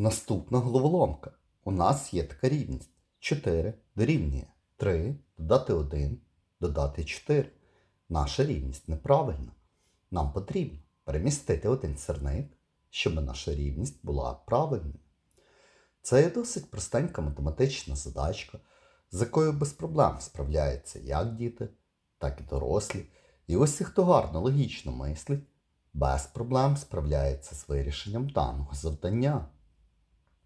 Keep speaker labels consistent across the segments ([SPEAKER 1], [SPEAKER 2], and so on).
[SPEAKER 1] Наступна головоломка. У нас є така рівність. 4 дорівнює 3, додати 1, додати 4. Наша рівність неправильна. Нам потрібно перемістити один сірник, щоб наша рівність була правильною. Це є досить простенька математична задачка, з якою без проблем справляються як діти, так і дорослі. І ось і хто гарно логічно мислить, без проблем справляється з вирішенням даного завдання.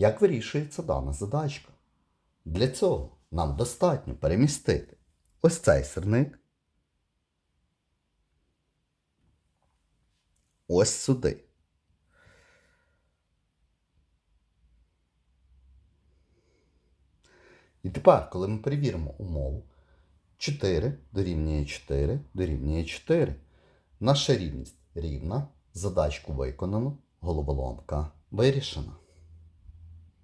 [SPEAKER 1] Як вирішується дана задачка? Для цього нам достатньо перемістити ось цей сирник ось сюди. І тепер, коли ми перевіримо умову, 4 дорівнює 4 дорівнює 4. Наша рівність рівна, задачку виконано, головоломка вирішена.